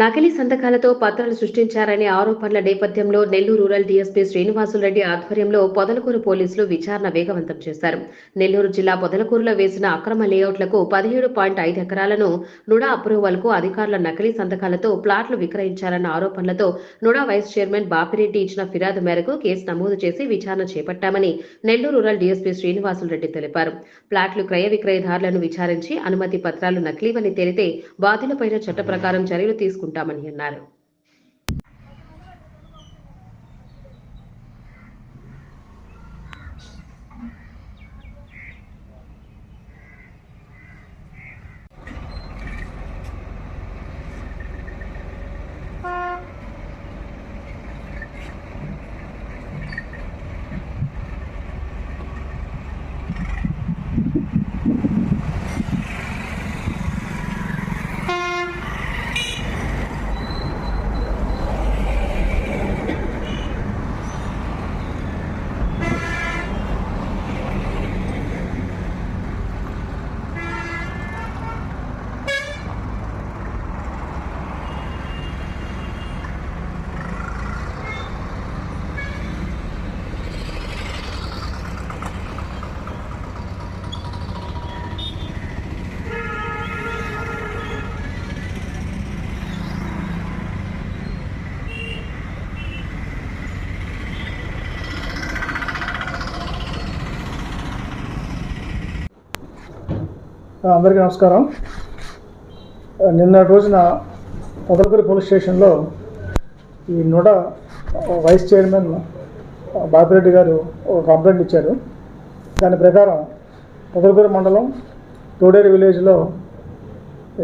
నకిలీ సంతకాలతో పత్రాలు సృష్టించారనే ఆరోపణల నేపథ్యంలో నెల్లూరు రూరల్ డీఎస్పీ శ్రీనివాసులరెడ్డి ఆధ్వర్యంలో పొదలకూరు పోలీసులు విచారణ వేగవంతం చేశారు. నెల్లూరు జిల్లా పొదలకూరులో వేసిన అక్రమ లేఅవుట్లకు పదిహేడు పాయింట్ ఐదు ఎకరాలను నుడా అప్రూవల్కు అధికారుల నకిలీ సంతకాలతో ప్లాట్లు విక్రయించారన్న ఆరోపణలతో నుడా వైస్ చైర్మన్ బాపిరెడ్డి ఇచ్చిన ఫిర్యాదు మేరకు కేసు నమోదు చేసి విచారణ చేపట్టామని నెల్లూరు రూరల్ డీఎస్పీ శ్రీనివాసులరెడ్డి తెలిపారు. ప్లాట్లు క్రయ విక్రయదారులను విచారించి అనుమతి పత్రాలు నకిలీవని తేలితే బాధ్యులపైన చట్ట ప్రకారం చర్యలు తీసుకుంటామని అన్నారు. అందరికీ నమస్కారం. నిన్న రోజున పొదలకూరి పోలీస్ స్టేషన్లో ఈ నుడ వైస్ చైర్మన్ బాపిరెడ్డి గారు ఒక కంప్లైంట్ ఇచ్చారు. దాని ప్రకారం పొదలకూరు మండలం తోడేరు విలేజ్లో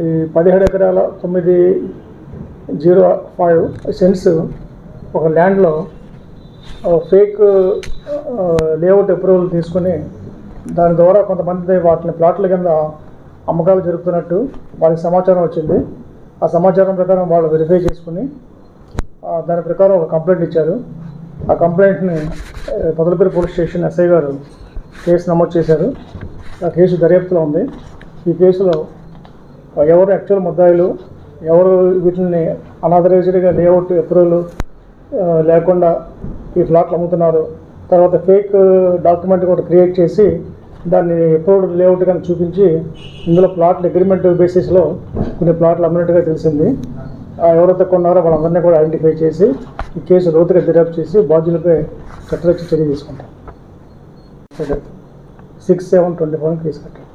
ఈ పదిహేడు ఎకరాల తొమ్మిది జీరో ఫైవ్ సెంట్స్ ఒక ల్యాండ్లో ఫేక్ లేఅవుట్ అప్రూవల్ తీసుకుని దాని ద్వారా కొంతమంది వాటిని ప్లాట్ల కింద అమ్మకాలు జరుగుతున్నట్టు వాళ్ళకి సమాచారం వచ్చింది. ఆ సమాచారం ప్రకారం వాళ్ళు వెరిఫై చేసుకుని దాని ప్రకారం ఒక కంప్లైంట్ ఇచ్చారు. ఆ కంప్లైంట్ని పొదలపేరు పోలీస్ స్టేషన్ ఎస్ఐ గారు కేసు నమోదు చేశారు. ఆ కేసు దర్యాప్తులో ఉంది. ఈ కేసులో ఎవరు యాక్చువల్ ముద్దాయిలు ఎవరు వీటిని అనాథరైజ్డ్గా లేఅవుట్ అప్రూవల్ లేకుండా ఈ ఫ్లాట్లు అమ్ముతున్నారు తర్వాత ఫేక్ డాక్యుమెంట్ కూడా క్రియేట్ చేసి దాన్ని ఎప్పుడు లేఅవుట్ కానీ చూపించి ఇందులో ప్లాట్లు అగ్రిమెంట్ బేసిస్లో కొన్ని ప్లాట్లు అమ్మినట్టుగా తెలిసింది. ఎవరైతే కొన్నారో వాళ్ళందరినీ కూడా ఐడెంటిఫై చేసి ఈ కేసు లోతుగా దర్యాప్తు చేసి బాధ్యులపై చట్టరక్ష చర్య తీసుకుంటాం. Six seven twenty four case కట్టారు